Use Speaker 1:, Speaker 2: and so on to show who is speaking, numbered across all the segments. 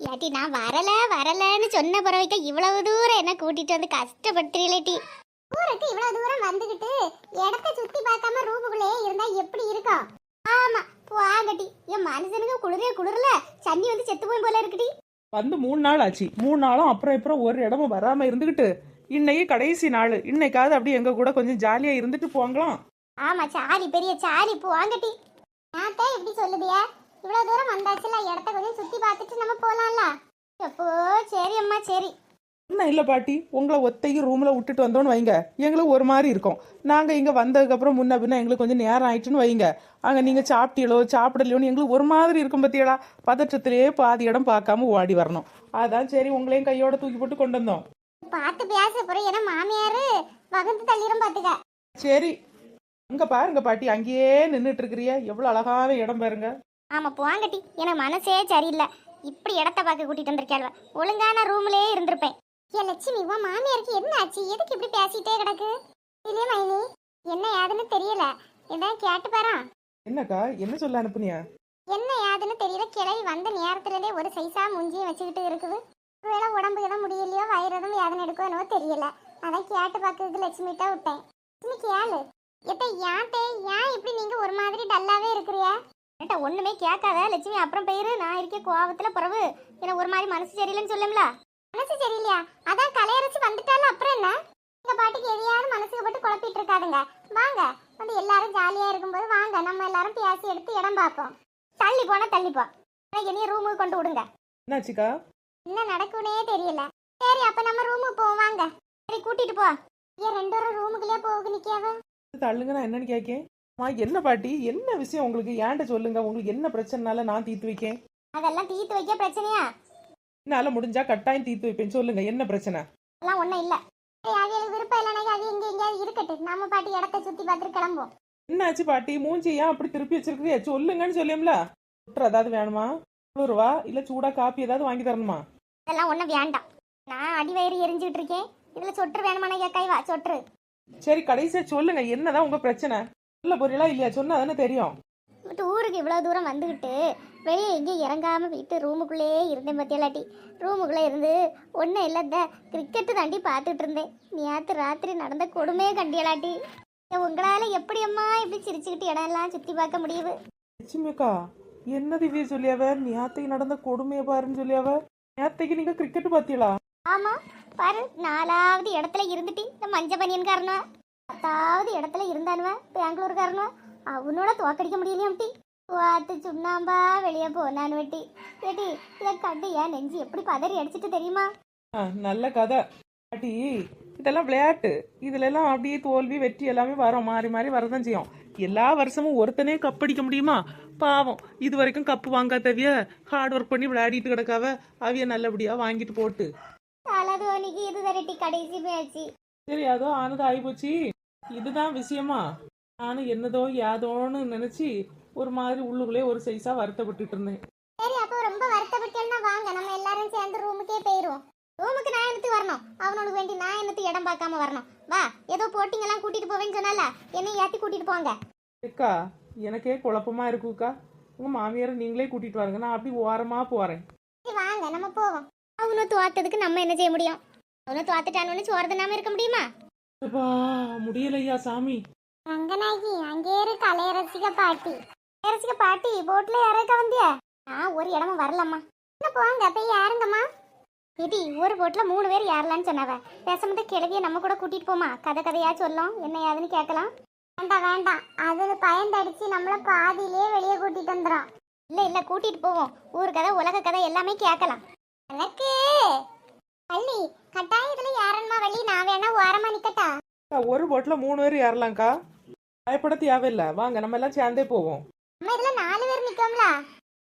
Speaker 1: ஏட்டி நான் வரல வரலன்னு சொன்ன பிறவைக்க இவ்வளவு தூரம் என்ன கூட்டிட்டு வந்து கஷ்டப்பட்டுலேட்டி ஊருக்கு இவ்வளவு தூரம் வந்துகிட்டு இடத்த சுத்தி பார்க்காம ரூமுக்குள்ளே இருந்தா எப்படி இருக்கும்? ஆமா வாங்கட்டி என் மனுஷனுக்கு குளிரே குளிரல. சன்னி வந்து செத்து போய் போல இருக்குடி.
Speaker 2: வந்து மூணு நாள் ஆச்சு. மூணு நாளும் அப்புறம் அப்புறம் ஒரு இடமும் வராம இருந்துகிட்டு இன்னைக்கு கடைசி நாள். இன்னைக்காவது அப்படியே எங்க கூட கொஞ்சம் ஜாலியா இருந்துட்டு போங்களாம்.
Speaker 1: ஆமா சாரி பெரிய சாரி இப்போ வாங்கட்டி நான் தான் எப்படி சொல்லுதியா? இவ்வளவு தூரம் வந்தாச்சுல இடத்த கொஞ்சம் சுத்தி பார்த்துட்டு நம்ம போலாம்ல. எப்போ? சரி அம்மா சரி.
Speaker 2: என்ன இல்ல பாட்டி உங்களை ஒத்தைக்கு ரூம்ல விட்டுட்டு வந்தோன்னு வைங்க. எங்களுக்கு ஒரு மாதிரி இருக்கும். நாங்க இங்க வந்ததுக்கு அப்புறம் முன்ன பின்ன எங்களுக்கு கொஞ்சம் நேரம் ஆயிட்டுன்னு வைங்க. அங்க நீங்க சாப்பிட்டீங்களோ சாப்பிடலையோன்னு எங்களுக்கு ஒரு மாதிரி இருக்கும் பத்தியலா பதற்றத்திலேயே பாதி இடம் பார்க்காம ஓடி வரணும். அதான் சரி உங்களையும் கையோட தூக்கி போட்டு கொண்டு வந்தோம்.
Speaker 1: பார்த்து பேச போறேன் ஏன்னா மாமியாரு? வகுந்து தள்ளிரும் பாத்துக்க.
Speaker 2: சரி. அங்க பாருங்க பாட்டி அங்கேயே நின்றுட்டு இருக்கிறிய. எவ்வளவு அழகான இடம் பாருங்க.
Speaker 1: ஆமா போங்கட்டி. எனக்கு மனசே சரியில்லை. இப்படி இடத்த பார்க்க கூட்டிட்டு வந்திருக்கேன் ஒழுங்கான ரூம்லயே இருந்திருப்பேன். ஏ லட்சுமி உன் மாமியாருக்கு என்ன ஆச்சு? எதுக்கு இப்படி பேசிட்டே கிடக்கு? இல்லையே மைனி. என்ன யாதுன்னு தெரியல. இதான் கேட்டு பாரா.
Speaker 2: என்னக்கா? என்ன சொல்ல அனுப்புனியா?
Speaker 1: என்ன யாதுன்னு தெரியல. கிளவி வந்த நேரத்துலயே ஒரு சைஸா மூஞ்சியை வச்சுக்கிட்டு இருக்குது. ஒருவேளை உடம்பு எதுவும் முடியலையோ வயிறு எதுவும் யாதனை எடுக்கோ என்னவோ தெரியல. அதான் கேட்டு பார்க்கறதுக்கு லட்சுமிட்டா விட்டேன். லட்சுமி கேளு எத்த ஏன்ட்டே ஏன் இப்படி நீங்க ஒரு மாதிரி டல்லாவே இருக்கிறியா? ஏட்டா ஒண்ணுமே கேட்காத? லட்சுமி அப்புறம் போயிரு. நான் இருக்க கோவத்துல. பிறவு எனக்கு ஒரு மாதிரி மனசு சரியில்லைன்னு சொல்லும்ல? மனசு சரியில்லையா? அதான் கலையரசி வந்துட்டாலும் அப்புறம் என்ன? எங்க பாட்டுக்கு எதையாவது மனசுக்கு போட்டு குழப்பிட்டு இருக்காதுங்க. வாங்க. வந்து எல்லாரும் ஜாலியா இருக்கும்போது வாங்க. நம்ம எல்லாரும் பேசி எடுத்து இடம் பார்ப்போம். தள்ளி போனா தள்ளி போ. எனக்கு இனி ரூமுக்கு கொண்டு விடுங்க.
Speaker 2: என்னாச்சுக்கா?
Speaker 1: என்ன நடக்கும்னே தெரியல. சரி அப்ப நம்ம ரூமுக்கு போவோம். வாங்க. சரி கூட்டிட்டு போ. ஏன் ரெண்டு பேரும் ரூமுக்குள்ளே போக நிக்காவ
Speaker 2: தள்ளுங்க நான் என்னன்னு கேட்கேன் மா என்ன பாட்டி? என்ன விஷயம் உங்களுக்கு? ஏன்ட்ட சொல்லுங்க. உங்களுக்கு என்ன பிரச்சனைனால நான் தீர்த்து வைக்கேன்?
Speaker 1: அதெல்லாம் தீர்த்து வைக்க பிரச்சனையா?
Speaker 2: என்னால முடிஞ்சா கட்டாயம் தீர்த்து வைப்பேன். சொல்லுங்க என்ன பிரச்சனை?
Speaker 1: அதெல்லாம் ஒண்ணும் இல்ல. அவியலுக்கு விருப்பம் இல்லைனா அது எங்க எங்கேயாவது இருக்கட்டும் நம்ம பாட்டி இடத்த சுத்தி பார்த்துட்டு கிளம்புவோம்.
Speaker 2: என்னாச்சு பாட்டி? மூஞ்சி ஏன் அப்படி திருப்பி வச்சிருக்கிறியா? சொல்லுங்கன்னு சொல்லியும்ல? சுற்று ஏதாவது வேணுமா? ரூபா இல்ல சூடா காப்பி ஏதாவது வாங்கி தரணுமா?
Speaker 1: அதெல்லாம் ஒண்ணும் வேண்டாம். நான் அடி வயிறு எரிஞ்சுக்கிட்டு இருக்கேன். இதுல சொட்டு வேணுமானா கேட்காய் வா சொட்டு.
Speaker 2: சரி கடைசியா சொல்லுங்க. என்னதான் உங்க பிரச்சனை? இல்ல பொரியலா இல்லையா? சொன்னா தானே தெரியும்.
Speaker 1: விட்டு ஊருக்கு இவ்வளோ தூரம் வந்துக்கிட்டு வெளியே எங்கேயும் இறங்காம வீட்டு ரூமுக்குள்ளேயே இருந்தேன் பத்தியலாட்டி. ரூமுக்குள்ளே இருந்து ஒன்றும் இல்லை இந்த கிரிக்கெட்டு தாண்டி பார்த்துட்டு இருந்தேன். நேற்று ராத்திரி நடந்த கொடுமையே கண்டியலாட்டி. உங்களால் எப்படி அம்மா இப்படி சிரிச்சுக்கிட்டு இடம் எல்லாம் சுற்றி பார்க்க முடியுது?
Speaker 2: லட்சுமிக்கா என்ன திவ்யா சொல்லியாவ? நேத்தைக்கு நடந்த கொடுமையை பாருன்னு சொல்லியாவ? நேத்தைக்கு நீங்க கிரிக்கெட் பாத்தீங்களா
Speaker 1: ஆமாம் பாரு நாலாவது இடத்துல இருந்துட்டு இந்த மஞ்ச பனியன்காரனுவா. பத்தாவது இடத்துல இருந்தானுவ பெங்களூர்காரனுவா. அவனோட தோக்கடிக்க முடியலையாம்டி வாத்து சுண்ணாம்பா வெளியே போனான்னு வெட்டி ஏட்டி இதை கண்டு ஏன் நெஞ்சு எப்படி பதறி அடிச்சிட்டு தெரியுமா?
Speaker 2: நல்ல கதை. பாட்டி இதெல்லாம் விளையாட்டு. இதுல எல்லாம் அப்படியே தோல்வி வெற்றி எல்லாமே வரும். மாறி மாறி வரதான் செய்யும். எல்லா வருஷமும் ஒருத்தனே கப் அடிக்க முடியுமா? பாவம். இது வரைக்கும் கப்பு வாங்காதவிய ஹார்ட் ஒர்க் பண்ணி விளையாடிட்டு கிடக்காவ அவிய நல்லபடியா வாங்கிட்டு போட்டு.
Speaker 1: இது தரட்டி கடைசி
Speaker 2: சரி அதோ ஆனது ஆயிப்போச்சு. இதுதான் விஷயமா? நானும் என்னதோ யாதோன்னு நினைச்சு ஒரு மாதிரி உள்ளுக்குள்ளே ஒரு சைஸா வருத்தப்பட்டுட்டு இருந்தேன்.
Speaker 1: சரி அப்போ ரொம்ப வருத்தப்பட்டேன்னா வாங்க. நம்ம எல்லாரும் சேர்ந்து ரூமுக்கே போயிருவோம். ரூமுக்கு நான் என்னத்து வரணும்? அவனோட வேண்டி நான் என்னத்து இடம் பார்க்காம வரணும்? வா ஏதோ போட்டிங்கெல்லாம் கூட்டிட்டு போவேன்னு சொன்னால என்னை ஏத்தி கூட்டிட்டு போங்க.
Speaker 2: அக்கா எனக்கே குழப்பமா இருக்குக்கா. உங்க மாமியாரை நீங்களே கூட்டிட்டு வாருங்க. நான் அப்படி ஓரமா போறேன்.
Speaker 1: வாங்க நம்ம போவோம். அவனும் தோத்ததுக்கு நம்ம என்ன செய்ய முடியும்? அவனும் தோத்துட்டானு சோறு தின்னாம இருக்க முடியுமா?
Speaker 2: அப்பா முடியலையா சாமி?
Speaker 1: அங்கனாகி அங்கே இருக்க அலைய ரசிக பாட்டி. ரசிக பாட்டி போட்ல இறக்க வந்தியா? நான் ஒரு இடமும் வரலம்மா. என்ன போங்க போய் யாருங்கம்மா இடி ஒரு போட்ல மூணு பேர் யாரலான்னு சொன்னவ. பேசாமட்டு கிளவிய நம்ம கூட கூட்டிட்டு போமா? கதை கதையா சொல்லும். என்ன ஏதுன்னு கேட்கலாம். வேண்டாம் வேண்டாம். அது பயந்தடிச்சு நம்மள பாதியிலே வெளியே கூட்டிட்டு வந்துடும் இல்ல இல்ல கூட்டிட்டு போவோம். ஊர் கதை உலக கதை எல்லாமே கேட்கலாம் பள்ளி கட்டாயத்துல யாரன்மா வழி நான் வேணா ஓரமா நிக்கட்டா
Speaker 2: அக்கா, ஒரு போட்ல மூணு பேர் ஏறலாம்க்கா. பயப்பட தேவையில்ல வாங்க நம்ம எல்லாம் சேர்ந்தே போவோம்.
Speaker 1: இதுல நாலு பேர் நிக்கோம்ல?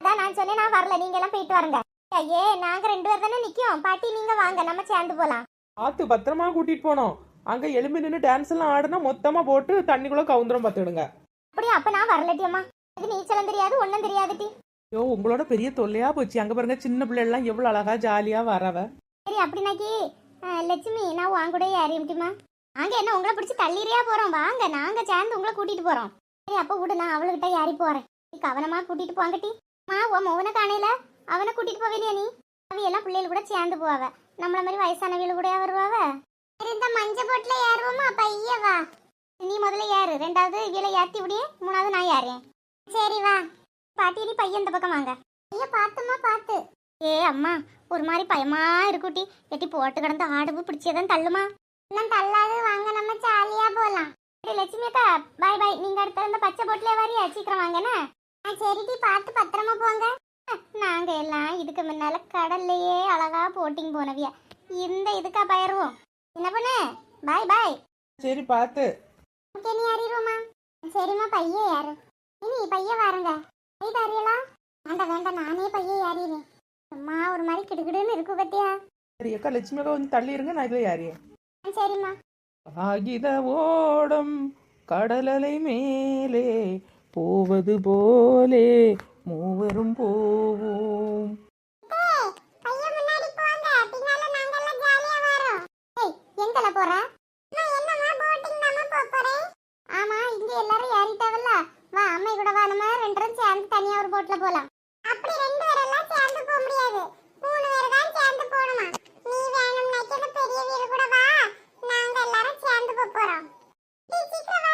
Speaker 1: அதான் நான் சொன்னேன் நான் வரல. நீங்க எல்லாம் போயிட்டு வாருங்க. ஐயே நாங்க ரெண்டு பேர் தானே நிக்கோம். பாட்டி நீங்க வாங்க. நம்ம சேர்ந்து போலாம்.
Speaker 2: பார்த்து பத்திரமா கூட்டிட்டு போனோம். அங்க எலும்பி நின்று டான்ஸ் எல்லாம் ஆடுனா மொத்தமா போட்டு தண்ணிக்குள்ள கவுந்துரும் பார்த்துடுங்க.
Speaker 1: அப்படியே? அப்ப நான் வரலட்டியம்மா இது நீச்சலும் தெரியாது ஒண்ணும் தெரியாது டி
Speaker 2: ஐயோ உங்களோட பெரிய தொல்லையா போச்சு. அங்க பாருங்க சின்ன பிள்ளை எல்லாம் எவ்வளவு அழகா ஜாலியா வரவ.
Speaker 1: சரி அப்படின்னாக்கி லட்சுமி நான் உன் கூட ஏறி முடியுமா நாங்க என்ன உங்களை பிடிச்சி தள்ளிறியா போறோம். வாங்க நாங்க சேர்ந்து உங்களை கூட்டிட்டு போறோம். சரி அப்ப விடு நான் அவளுக்கிட்ட ஏறி போறேன். நீ கவனமா கூட்டிட்டு போங்கட்டி மா உன் மௌன காணையில அவனை கூட்டிட்டு போவேலியா நீ? அவையெல்லாம் பிள்ளைகள் கூட சேர்ந்து போவாவ நம்மள மாதிரி வயசானவியல் கூட வருவாவ? சரி, இந்த மஞ்ச போட்டுல ஏறுவோமா பையன் வா. நீ முதல்ல ஏறு. ரெண்டாவது இவியல ஏத்தி விடியே மூணாவது நான் ஏறேன். சரி வா. பாட்டி நீ பையன் இந்த பக்கம் வாங்க. ஐயா பாத்துமா பாத்து. ஏ அம்மா ஒரு மாதிரி பயமா இருக்குட்டி எட்டி போட்டு கிடந்து ஆடுவு பிடிச்சதான் தள்ளுமா? இன்னும் தள்ளாது. வாங்க நம்ம ஜாலியா போலாம். லட்சுமி அக்கா பாய் பாய் நீங்க அடுத்த இந்த பச்சை போட்டுல வரியா? சீக்கிரம் வாங்கண்ணே சரிடி பார்த்து பத்திரமா போங்க. நாங்க எல்லாம் இதுக்கு முன்னால கடல்லையே அழகா போட்டிங் போனவியா? இந்த இதுக்கா பயிர்வோம். என்ன பண்ணு? பாய் பாய்
Speaker 2: சரி பார்த்து.
Speaker 1: ஓகே நீ அறிவோமா சரிம்மா பைய யாரு இனி பைய வாருங்க. கை தாரியலா வேண்டாம் வேண்டாம் நானே பைய ஏறிடுறேன். அம்மா ஒரு மாதிரி கிடுகிடுன்னு இருக்கு பத்தியா?
Speaker 2: சரி அக்கா லட்சுமி அக்கா கொஞ்சம் தள்ளி இருங்க நான் இதில் யாரையே
Speaker 1: ஆ, சரிம்மா.
Speaker 2: காகித ஓடம் கடலலை மேலே போவது போலே மூவரும் போவோம்.
Speaker 1: போலாம். அப்படி ரெண்டு பேரெல்லாம் சேர்ந்து போக முடியாது. மூணு பேர் தான் சேர்ந்து போணுமா நீ வேணும்னாக்கி பெரிய வீடு கூட வா. எல்லாரும் சேர்ந்து போக போறோம். சீக்கிரம்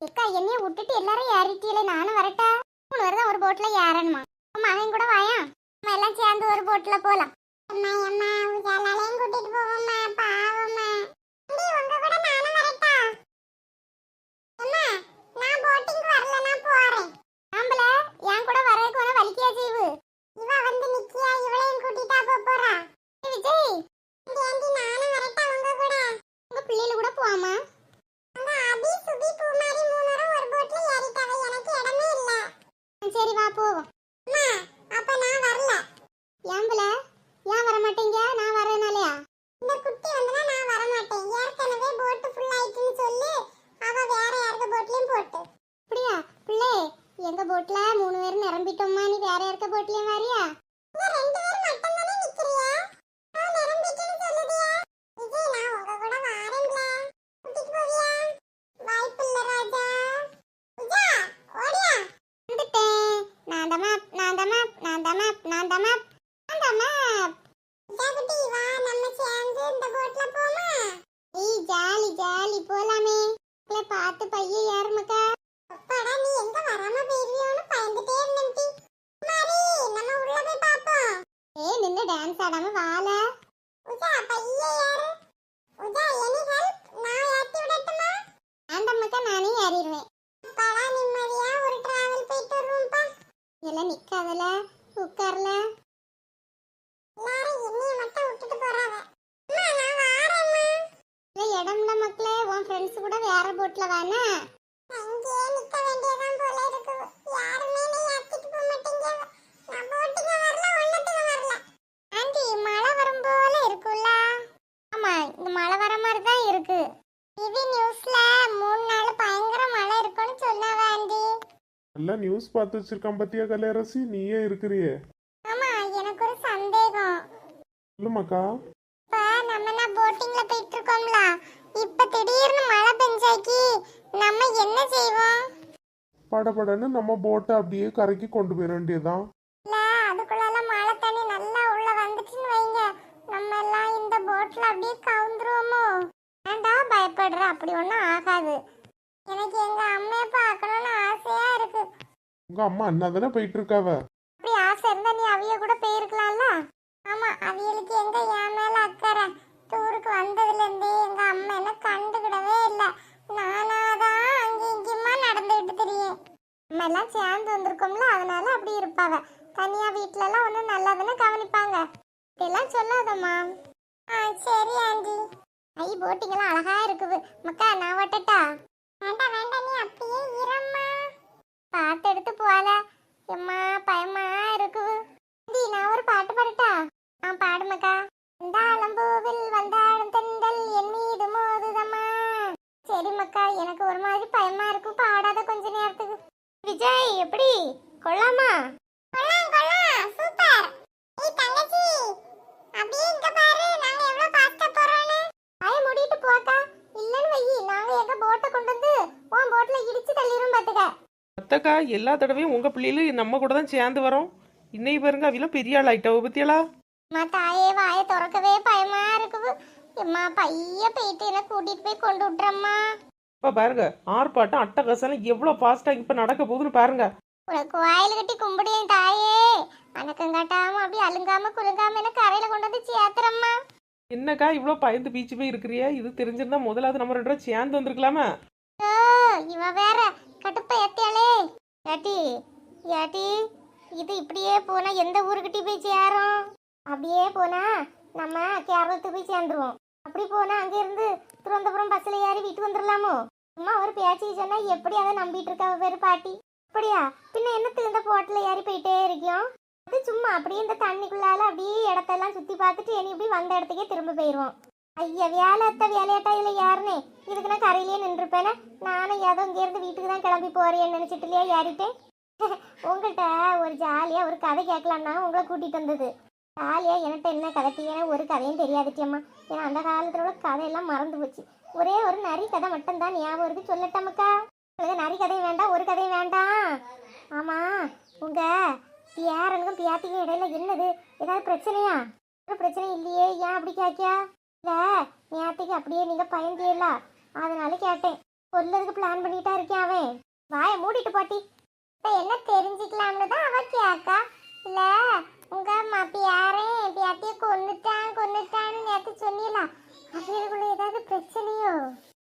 Speaker 1: அக்கா என்னைய விட்டுட்டு எல்லாரும் ஏறிட்டீங்களே நானும் வரட்டா? மூணு பேர் ஒரு போட்ல ஏறணுமா? மகன் கூட வாயா? நம்ம எல்லாம் சேர்ந்து ஒரு போட்ல போலாம். அம்மா அம்மா எல்லாரையும் கூட்டிட்டு போவோம்மா பாவம்மா. உங்க கூட நானும் வரட்டா அம்மா நான் போட்டிங் வரல நான் போறேன் ஆம்பள என் கூட வரதுக்கு உன வலிக்கியா ஜீவு இவ வந்து நிக்கியா இவளையும் கூட்டிட்டா போப் போறா ஏய் விஜய் இந்த ஆண்டி நானும் வரட்டா உங்க கூட உங்க பிள்ளைல கூட போவாமா அங்க அபி சுபி பூமாரி மூணரும் ஒரு போட்ல ஏறிட்டாவே எனக்கு இடமே இல்ல சரி வா போவோம் அம்மா அப்ப நான் வரல ஏம்பல ஏன் வர மாட்டீங்க நான் வரனாலயா இந்த குட்டி வந்தனா நான் வர மாட்டேன் ஏற்கனவே போட் ஃபுல் ஆயிட்டுன்னு சொல்லி அவ வேற யாருக்க போட்லயும் போட்டு அப்படியா பிள்ளை எங்க போட்ல மூணு பேர் நிரம்பிட்டோம்மா நீ வேற யாருக்க போட்லயும் வரியா ரெண்டு பேர் மட்டும் தானே நிக்கிறியா நான் நிரம்பிட்டேன்னு சொல்லுதியா விஜய் நான் உங்க கூட வாரேன்ல கூட்டிட்டு போவியா வாய்ப்பு இல்ல ராஜா விஜா ஓடியா வந்துட்டேன் நான் தான் மேப் நான் தான் மேப் நான் தான் மேப் நான் தான் மேப் நான் தான் மேப் ஜாகுட்டி வா நம்ம சேர்ந்து இந்த போட்ல போமா ஏய் ஜாலி ஜாலி போலாமே உங்களை பார்த்து பைய ஏறுமக்கா அப்பாடா நீ எங்க வராம போயிருவியோன்னு பயந்துட்டே இருந்தேன்டி மாரி நம்ம உள்ள போய் பாப்போம் ஏய் நின்னு டான்ஸ் ஆடாம வால உஜா பைய உஜா எனி ஹெல்ப் நான் ஏத்தி விடட்டுமா? வேண்டாமக்கா நானே ஏறிடுவேன். அப்பாடா நிம்மதியா ஒரு டிராவல் போயிட்டு வருவோம்ப்பா. எல்லாம் நிக்காதல? உட்கார்ல? எல்லாரும் என்னைய மட்டும் விட்டுட்டு போறாங்க. அம்மா நான் வாரேம்மா. இல்ல இடம்ல மக்களே உன் ஃப்ரெண்ட்ஸ் கூட வேற போட்ல வானே நிக்க வேண்டியதான் போல இருக்கு யாருமே நீ ஏத்திட்டு போக மாட்டீங்க நான் போட்டிங்க வரல ஒன்னத்துக்கு வரல ஆண்டி மழை வரும் போல இருக்குல்ல ஆமா இங்க மழை வர மாதிரி தான் இருக்கு டிவி நியூஸ்ல மூணு நாள் பயங்கர மழை இருக்கும்னு சொன்னாவ ஆண்டி
Speaker 3: பார்த்து வச்சிருக்கான் பத்தியா கலையரசி? நீயே இருக்கிறியே.
Speaker 1: ஆமா எனக்கு ஒரு சந்தேகம்.
Speaker 3: சொல்லுமாக்கா.
Speaker 1: இப்ப நம்ம நான் போட்டிங்ல போயிட்டு இருக்கோம்ல இப்ப திடீர்னு மழை பெஞ்சாக்கி நம்ம என்ன செய்வோம்?
Speaker 3: படபடன்னு நம்ம போட்டை அப்படியே கரைக்கு கொண்டு போயிட வேண்டியதுதான்
Speaker 1: இல்ல அதுக்குள்ள மழை தண்ணி நல்லா உள்ள வந்துச்சுன்னு வைங்க நம்ம எல்லாம் இந்த போட்ல அப்படியே கவுந்துருவோமோ ஏன்டா பயப்படுற அப்படி ஒண்ணும் ஆகாது எனக்கு எங்க அம்மைய பார்க்கணும்னு ஆசையா இருக்கு
Speaker 3: உங்க அம்மா அண்ணா தானே போயிட்டு இருக்காவ
Speaker 1: அப்படி ஆசை இருந்தா நீ அவிய கூட போயிருக்கலாம்ல? ஆமா அவியலுக்கு எங்க என் மேல அக்கறை? டூருக்கு வந்ததுல இருந்தே எங்க அம்மா என்ன கண்டுக்கிடவே இல்ல. நானாதான் அங்க இங்கேயுமா நடந்துகிட்டு தெரியும் நம்ம எல்லாம் சேர்ந்து வந்திருக்கோம்ல அதனால அப்படி இருப்பாவ. தனியா வீட்டுல எல்லாம் ஒன்னும் நல்லா தானே கவனிப்பாங்க. இதெல்லாம் சொல்லாதம்மா. ஆ சரி ஆண்டி. ஐ போட்டிங்கெல்லாம் அழகா இருக்குது. மக்கா நான் வட்டட்டா வேண்டாம் வேண்டாம் நீ அப்படியே இரம்மா பாட்டு எடுத்து போல எம்மா பயமா இருக்கு. டி நான் ஒரு பாட்டு பாடட்டா? ஆ பாடுமக்கா வந்தாளம்பூவில் வந்தாடும் தென்றல் என் மீது மோதுதம்மா. சரி மக்கா எனக்கு ஒரு மாதிரி பயமா இருக்கும் பாடாத கொஞ்ச நேரத்துக்கு. விஜய் எப்படி? கொள்ளாமா கொள்ளாம் சூப்பர் ஏய் தங்கச்சி அப்படியே இங்க பாரு நாங்க எவ்வளவு ஃபாஸ்டா போறோம்னு வாய மூடிட்டு போக்கா இல்லன்னு வையி நாங்க எங்க போட்டை கொண்டு வந்து உன் போட்ல இடிச்சு தள்ளிரும் பாத்துக்க
Speaker 2: அத்தக்கா எல்லா தடவையும் உங்கள் பிள்ளைகளும் நம்ம கூட தான் சேர்ந்து வரோம். இன்னைக்கு பாருங்க அவையெல்லாம் பெரிய ஆள் ஆயிட்டாவ பத்தியலா?
Speaker 1: தாயே வாயை திறக்கவே பயமா இருக்குது. அம்மா பைய போயிட்டு என்ன கூட்டிட்டு போய் கொண்டு விட்டுறம்மா.
Speaker 2: இப்போ பாருங்க ஆர்ப்பாட்டம் அட்டகாசம் எவ்வளோ ஃபாஸ்ட்டாக இப்போ நடக்க போகுதுன்னு பாருங்க.
Speaker 1: உனக்கு வாயில் கட்டி கும்பிடுவேன் தாயே. அணக்கம் காட்டாம அப்படியே அழுங்காம குலுங்காம என்ன கரையில கொண்டு வந்து சேர்த்துறம்மா.
Speaker 2: என்னக்கா இவ்வளோ பயந்து பீச்சு போய் இருக்கிறியா? இது தெரிஞ்சிருந்தா முதலாவது நம்ம ரெண்டு சேர்ந்து வந்திருக்கலாமா.
Speaker 1: இவ வேற கடுப்பா ஏத்தியாளே ஏட்டி ஏட்டி இது இப்படியே போனா எந்த ஊருக்கிட்டே போய் சேரும். அப்படியே போனா நம்ம கேரளத்துக்கு போய் சேர்ந்துருவோம். அப்படி போனா அங்க இருந்து திருவனந்தபுரம் பஸ்ல ஏறி வீட்டு வந்துடலாமோ அம்மா ஒரு பேச்சு சொன்னா எப்படி அதை நம்பிட்டு இருக்கா பேரு பாட்டி? அப்படியா? பின்ன என்னத்துக்கு இந்த போட்டில் ஏறி போயிட்டே இருக்கோம் அது சும்மா அப்படியே இந்த தண்ணிக்குள்ளால அப்படியே இடத்தெல்லாம் சுத்தி பார்த்துட்டு இனி இப்படி வந்த இடத்துக்கே திரும்ப போயிடுவோம் ஐயா வேலை அத்த வேலையாட்டா இல்லை யாருனே? இதுக்கு நான் கரையிலேயே நின்றுப்பேனே நானும் ஏதோ இங்கேருந்து வீட்டுக்கு தான் கிளம்பி போறேன்னு நினச்சிட்டு இல்லையா ஏறிட்டேன் உங்கள்கிட்ட ஒரு ஜாலியாக ஒரு கதை கேட்கலான்னா உங்களை கூட்டிகிட்டு வந்தது. ஜாலியாக என்கிட்ட என்ன கதை? ஏன்னா ஒரு கதையும் தெரியாதுட்டியம்மா ஏன்னா அந்த காலத்தில் உள்ள கதையெல்லாம் மறந்து போச்சு. ஒரே ஒரு நரி கதை மட்டும்தான் ஞாபகம் இருக்கு. சொல்லட்டமக்கா உங்களுக்கு நரி கதையும் வேண்டாம் ஒரு கதையும் வேண்டாம் ஆமாம் உங்கள் பியாரனுக்கும் பியாத்திக்கும் இடையில என்னது? ஏதாவது பிரச்சனையா? ஒரு பிரச்சனை இல்லையே. ஏன் அப்படி கேட்கியா? இல்ல நேத்துக்கு அப்படியே நீங்க பயந்தியல அதனால கேட்டேன். கொல்லதுக்கு பிளான் பண்ணிட்டா இருக்கேன் அவன்? வாய மூடிட்டு பாட்டி. இப்ப என்ன தெரிஞ்சுக்கலாம்னு தான் அவ கேக்கா. இல்ல உங்க மாப்பியாரே பியாத்திய கொன்னுட்டான் கொன்னுட்டான்னு நேத்து சொன்னீங்களா அவங்களுக்குள்ள ஏதாவது பிரச்சனையோ?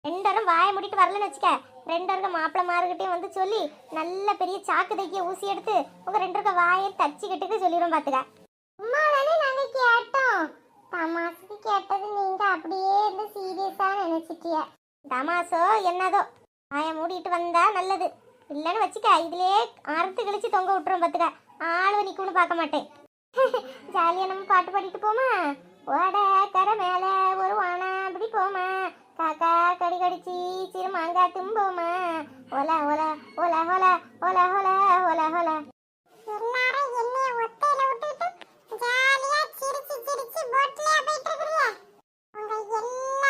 Speaker 1: ரெண்டரும் வாய மூடிட்டு வரலன்னு வச்சுக்க. ரெண்டருக்க மாப்பிள்ள மாறுகிட்டையும் வந்து சொல்லி நல்ல பெரிய சாக்கு தைக்கிய ஊசி எடுத்து உங்க ரெண்டருக்க வாயை தச்சுக்கிட்டுக்கு சொல்லிடும் பாத்துக்க. அம்மா தானே நாங்க கேட்டோம். தமாசுக்கு கேட்டது நீங்க அப்படியே இருந்து சீரியஸா நினைச்சிட்டிய. தமாசோ என்னதோ? ஆய மூடிட்டு வந்தா நல்லது. இல்லைன்னு வச்சுக்க இதுலயே அறுத்து கழிச்சு தொங்க விட்டுரும் பாத்துக்க. ஆளு நிக்கும்னு பார்க்க மாட்டேன். ஜாலியா நம்ம பாட்டு பாடிட்டு போமா? ஓட கரை மேல ஒரு வானா அப்படி போமா? காக்கா கடி கடிச்சி சிறு மாங்காய் போமா ஒல ஒல ஒல ஒல ஒல ஒல ஒல ஒல இடிச்சு போட்லயா போயிட்டு இருக்கீங்க. உங்க எல்லா